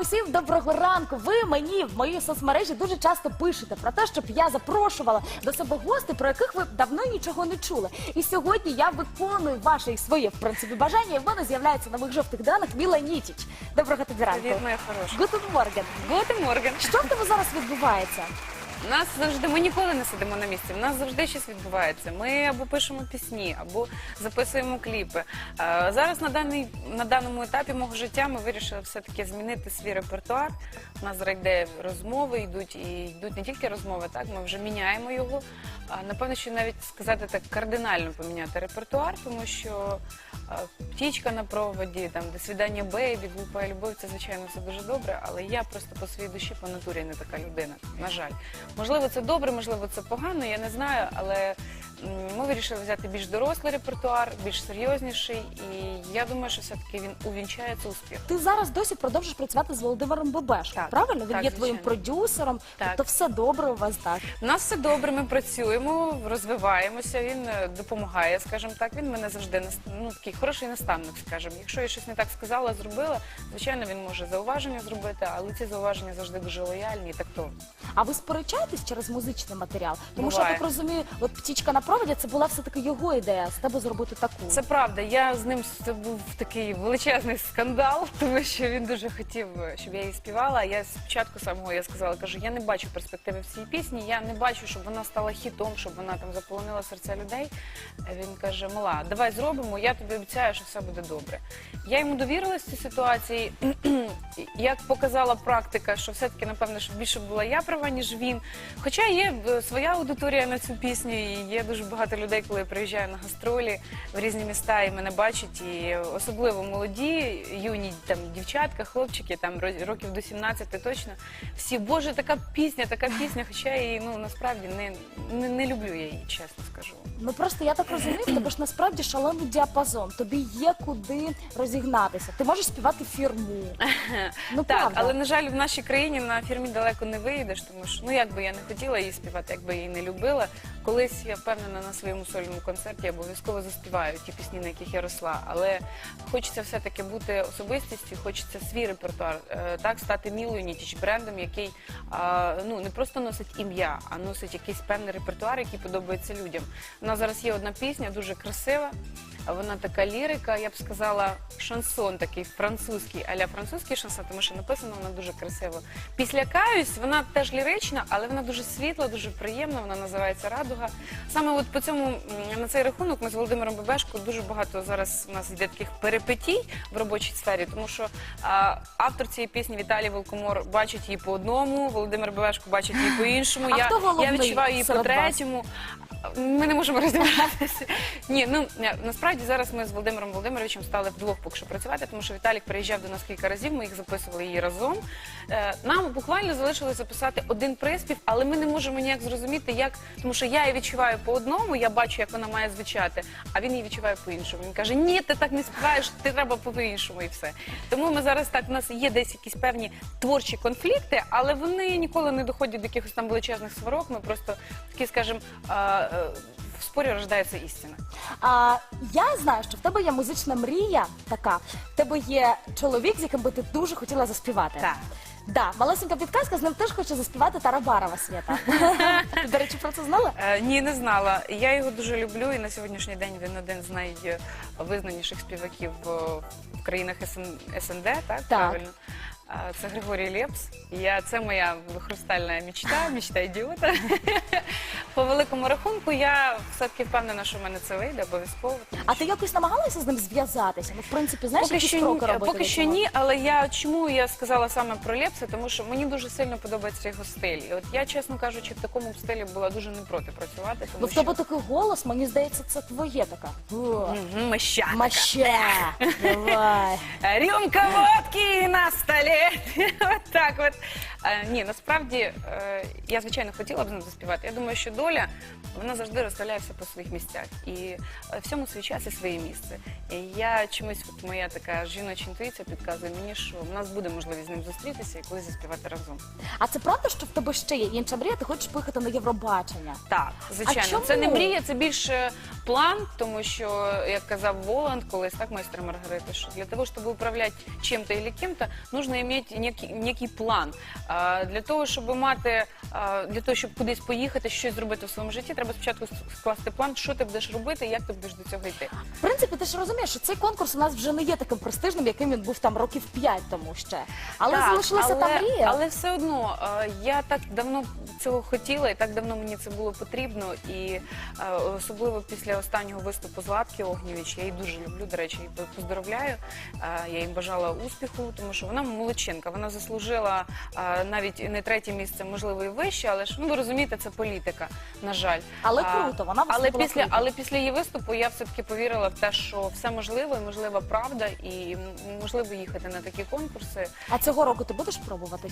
усім доброго ранку. Ви мені в моїй соцмережі дуже часто пишете про те, щоб я запрошувала до себе гостей, про яких ви давно нічого не чули. І сьогодні я виконую ваше і своє в принципі бажання. І в мене з'являється на моїх жовтих даних Міла Нітіч. Доброго тобі ранку. Привіт, моя хороша. Гутен Морген. Гутен Морген. Що в тебе зараз відбувається? Нас завжди ми ніколи не сидимо на місці. У нас завжди щось відбувається. Ми або пишемо пісні, або записуємо кліпи. Е, Зараз на даний на даному етапі мого життя ми вирішили все таки змінити свій репертуар. У нас зараз розмови, йдуть і йдуть не тільки розмови, так ми вже міняємо його. Напевно, що навіть сказати так кардинально поміняти репертуар, тому що е, птічка на проводі, там до свідання бейбі, глупа любов, це звичайно все дуже добре, але я просто по своїй душі, по натурі не така людина. На жаль, можливо, це добре, можливо, це погано. Я не знаю, але ми вирішили взяти більш дорослий репертуар, більш серйозніший, і я думаю, що все таки він увінчається успіх. Ти зараз досі продовжуєш працювати з Володимиром Бебешком, Так. правильно? Він Так, є твоїм звичайно. продюсером. Так. Тобто все добре у вас так. У нас все добре, ми працюємо, розвиваємося. Він е, допомагає, скажімо так. Він мене завжди нас- ну, такий хороший наставник, скажімо. Якщо я щось не так сказала, зробила, звичайно, він може зауваження зробити, але ці зауваження завжди дуже лояльні і тактовні. А ви сперечаєтесь через музичний матеріал? Тому що я Буває. так розумію, от птічка на проводі це була все таки його ідея з тебе зробити таку. Це правда. Я з ним це був такий величезний скандал, тому що він дуже хотів, щоб я її співала. Я спочатку самого я сказала, кажу, я не бачу перспективи в цій пісні. Я не бачу, щоб вона стала хітом, щоб вона там заполонила серця людей. Він каже: Мала, давай зробимо. Я тобі обіцяю, що все буде добре. Я йому довірилась цій ситуації. Як показала практика, що все-таки, напевно, більше була я права, ніж він. Хоча є е, своя аудиторія на цю пісню, і є дуже багато людей, коли я приїжджаю на гастролі в різні міста і мене бачать, і особливо молоді, юні там дівчатка, хлопчики, там ро- років до 17 точно. Всі, боже, така пісня, така пісня. Хоча я її ну насправді не, не, не люблю я її, чесно скажу. Ну просто я так розумію, в тебе ж насправді шалений діапазон. Тобі є куди розігнатися. Ти можеш співати фірму. Ну Так, правда. але на жаль, в нашій країні на фірмі далеко не виїдеш, тому що ну як би я не хотіла її співати, як би її не любила. Колись я впевнена на своєму сольному концерті я обов'язково заспіваю ті пісні, на яких я росла. Але хочеться все-таки бути особистістю, хочеться свій репертуар, е, так стати мілою нітіч брендом, який ну не просто носить ім'я, а носить якийсь певний репертуар, який подобається людям. У нас зараз є одна пісня, дуже красива. Вона така лірика, я б сказала, шансон такий французький, аля французький шансон, тому що написано вона дуже красиво. Після каюсь, вона теж лірична, але вона дуже світла, дуже приємна. Вона називається Радуга. Саме от по цьому на цей рахунок ми з Володимиром Бебешко дуже багато зараз у нас йде таких перипетій в робочій сфері, тому що а, автор цієї пісні Віталій Волкомор бачить її по одному, Володимир Бебешко бачить її по іншому. А я, хто головний я відчуваю її по вас? третьому. Ми не можемо розібратися. Ні, ну е, насправді зараз ми з Володимиром Володимировичем стали вдвох поки що працювати, тому що Віталік приїжджав до нас кілька разів. Ми їх записували її разом. Е, Нам буквально залишилось записати один приспів, але ми не можемо ніяк зрозуміти, як тому, що я її відчуваю по одному, я бачу, як вона має звучати, а він її відчуває по іншому. Він каже: Ні, ти так не співаєш, ти треба по іншому і все. Тому ми зараз так. У нас є десь якісь певні творчі конфлікти, але вони ніколи не доходять до якихось там величезних сварок. Ми просто такі, скажімо, а, е, в спорі рождається істина. А я знаю, що в тебе є музична мрія така. В тебе є чоловік, з яким би ти дуже хотіла заспівати. Так. Да, малесенька підказка, з ним теж хоче заспівати Тарабарова Свята. Ти, до речі, про це знала? Е, ні, не знала. Я його дуже люблю, і на сьогоднішній день він один з найвизнаніших співаків е, в країнах СН, СНД, так, правильно? Це Григорій Лепс. Я, це моя хрустальна мечта, мечта ідіота. По великому рахунку я все-таки впевнена, що в мене це вийде обов'язково. А ти якось намагалася з ним зв'язатися? Ну, в принципі, знаєш, Поки якісь що, кроки ні, робити поки що ні, але я чому я сказала саме про Лепса, тому що мені дуже сильно подобається його стиль. І от я, чесно кажучи, в такому стилі була дуже не проти працювати. Тому Ну, в що... тебе такий голос, мені здається, це твоє така. О, Мгм. Маща! Давай. Рюмка водки столе. вот так вот. Е, ні, насправді е, я звичайно хотіла б з ним заспівати. Я думаю, що доля вона завжди розставляє все по своїх місцях. І е, всьому свій час і своє місце. І я чомусь, от моя така жіноча інтуїція підказує мені, що в нас буде можливість з ним зустрітися і колись заспівати разом. А це правда, що в тебе ще є інша мрія? Ти хочеш поїхати на Євробачення? Так, звичайно, чому? це не мрія, це більше план, тому що, як казав Воланд, колись так майстер Маргарита, що для того, щоб управляти чим-то или ким-то, нужно иметь некий, некий план. Для того, щоб мати, для того, щоб кудись поїхати, щось зробити в своєму житті, треба спочатку скласти план, що ти будеш робити, і як ти будеш до цього йти. В принципі, ти ж розумієш, що цей конкурс у нас вже не є таким престижним, яким він був там років п'ять тому ще. Але Так, залишилася але, та мрія. Але все одно я так давно цього хотіла, і так давно мені це було потрібно. І особливо після останнього виступу Златки Огнєвіч, я її дуже люблю. До речі, її поздоровляю. Я їй бажала успіху, тому що вона молодчинка. Вона заслужила навіть не третє місце, можливо, і вище, але ж ну ви розумієте, це політика. На жаль, Але А, круто, вона але виступила після, круто. але після її виступу я все таки повірила в те, що все можливо, і можлива правда, і м, можливо їхати на такі конкурси. А цього року ти будеш пробувати?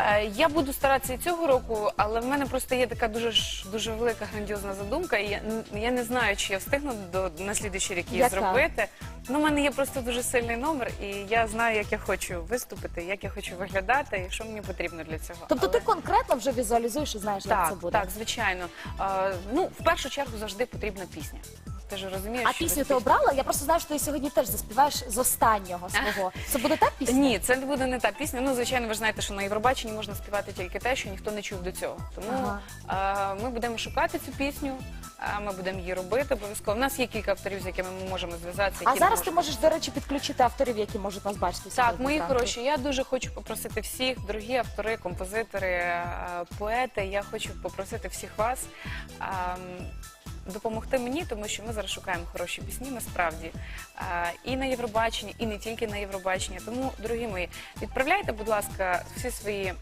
Е, Я буду старатися і цього року, але в мене просто є така дуже ж дуже велика грандіозна задумка. І я, я не знаю, чи я встигну до на слідуючий рік її Яка? зробити. Ну, в мене є просто дуже сильний номер, і я знаю, як я хочу виступити, як я хочу виглядати, і що мені потрібно для цього. Тобто Але- ти конкретно вже візуалізуєш і знаєш, як це так, буде. так, звичайно. Е, ну, в першу чергу завжди потрібна пісня. Ти ж розумієш, А що пісню ти обрала? Я просто знаю, що ти сьогодні теж заспіваєш з останнього свого. Це буде та пісня? Ні, це буде не та пісня. Ну, звичайно, ви ж знаєте, що на Євробаченні можна співати тільки те, що ніхто не чув до цього. Тому е, ми будемо шукати цю пісню, е, ми будемо її робити обов'язково. У нас є кілька авторів, з якими ми можемо зв'язатися. А які зараз ти можеш, до речі, підключити авторів, які можуть нас бачити. Так, сьогодні мої зранку. хороші, я дуже хочу попросити всіх, дорогі автори, композитори, е, поети. Я хочу попросити всіх вас. ем, Допомогти мені, тому що ми зараз шукаємо хороші пісні, насправді і на Євробаченні, і не тільки на Євробаченні. Тому, дорогі мої, відправляйте, будь ласка, всі свої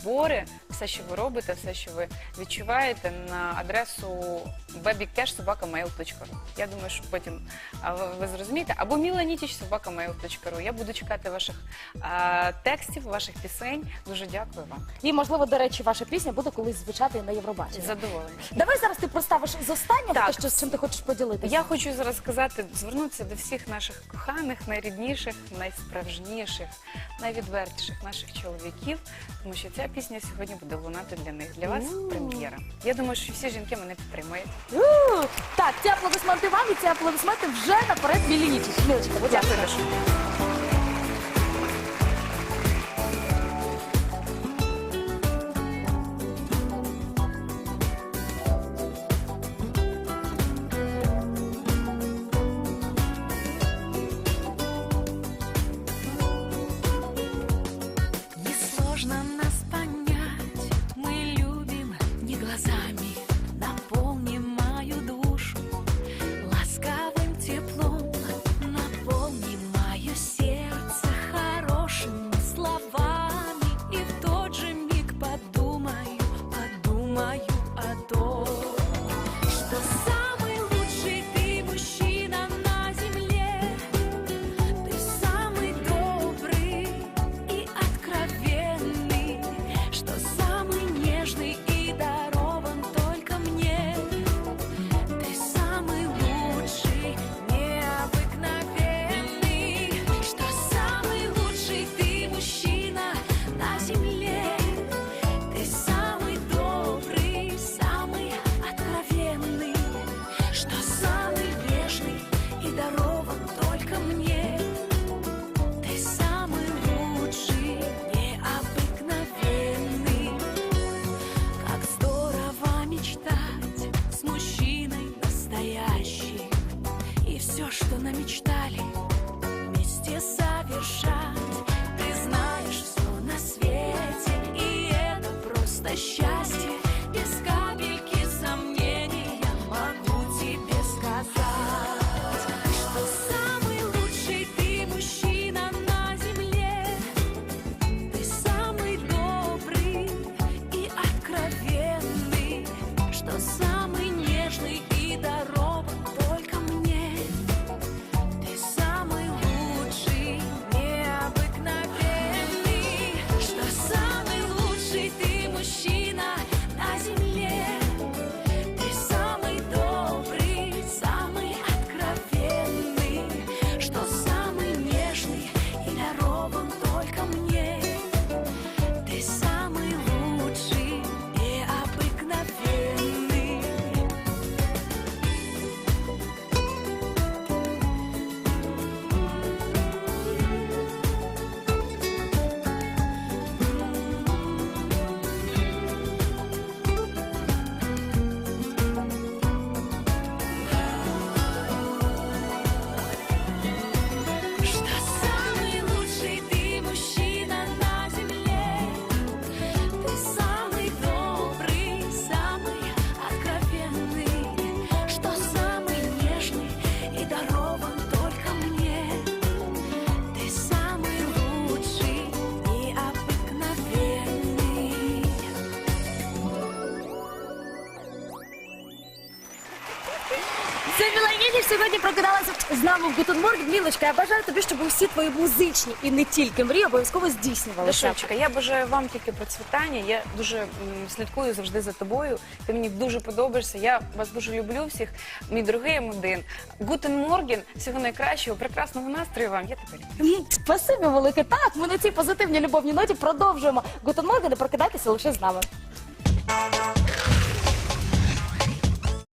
м, твори, все, що ви робите, все, що ви відчуваєте, на адресу babycash.sobakamail.ru. Я думаю, що потім а, ви, ви зрозумієте. Або milanitić.sobakamail.ru. Я буду чекати ваших а, текстів, ваших пісень. Дуже дякую вам. І, можливо, до речі, ваша пісня буде колись звучати і на Євробаченні. Задоволення. Давай зараз ти проставиш з останнього Так. те, що з чим ти хочеш поділитися. Я хочу зараз сказати, звернутися до всіх наших коханих, найрідніших, найсправжніших, найвідвертіших наших чоловіків, тому що ця пісня сьогодні буде лунати для них. Для вас прем'єра. Я думаю, що всі жінки мене підтримують. Так, ці аплодисменти вам і ці аплодисменти вже наперед Мілінічі. Дякую. Дякую, vida. Сьогодні прокидалася з нами в Гутенморг. Мілочка, я бажаю тобі, щоб усі твої музичні і не тільки мрії обов'язково здійснювалися. Дашунчика, я бажаю вам тільки процвітання. Я дуже м, слідкую завжди за тобою. Ти мені дуже подобаєшся. Я вас дуже люблю всіх. Мій дорогий М1. Гутен Морген, всього найкращого, прекрасного настрою вам. Я тебе люблю. М, Спасибі велике. Так, ми на цій позитивній любовній ноті продовжуємо Гутенморг, не прокидайтеся лише з нами.